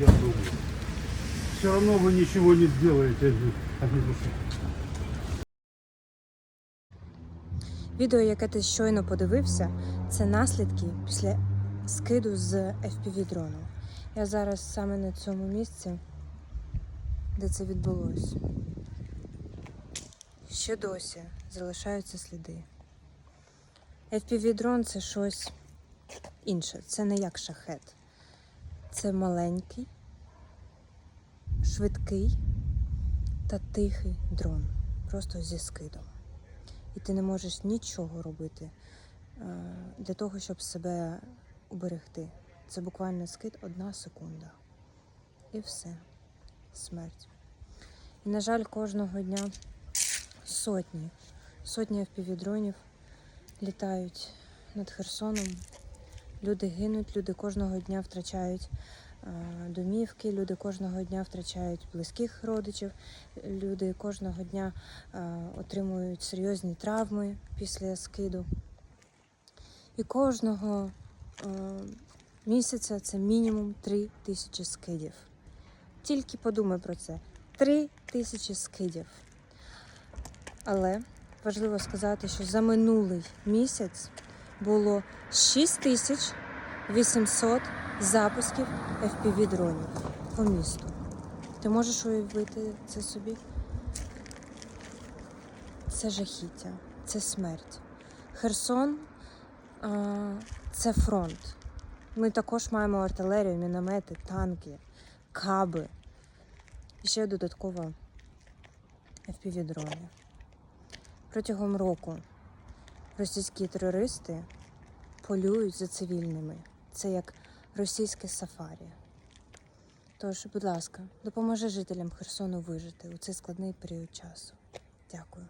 я думаю. Все равно вы ничего не сделаете. Відео, яке ти щойно подивився, це наслідки після скиду з fpv дрону. Я зараз саме на цьому місці, де це відбулося. Ще досі залишаються сліди. fpv дрон це щось інше. Це не як шахет. Це маленький, швидкий та тихий дрон. Просто зі скидом і ти не можеш нічого робити е, для того, щоб себе уберегти. Це буквально скид одна секунда. І все. Смерть. І, на жаль, кожного дня сотні, сотні впівдронів літають над Херсоном. Люди гинуть, люди кожного дня втрачають е, домівки, люди кожного дня втрачають близьких родичів, люди кожного дня е, отримують серйозні травми після скиду. І кожного е, місяця це мінімум 3 тисячі скидів. Тільки подумай про це: 3 тисячі скидів. Але важливо сказати, що за минулий місяць було 6 тисяч 800 запусків fpv дронів по місту. Ти можеш уявити це собі? Це жахіття, це смерть. Херсон це фронт. Ми також маємо артилерію, міномети, танки, каби. І ще додатково fpv дрони. Протягом року російські терористи полюють за цивільними. Це як російське сафарі. Тож, будь ласка, допоможи жителям Херсону вижити у цей складний період часу. Дякую.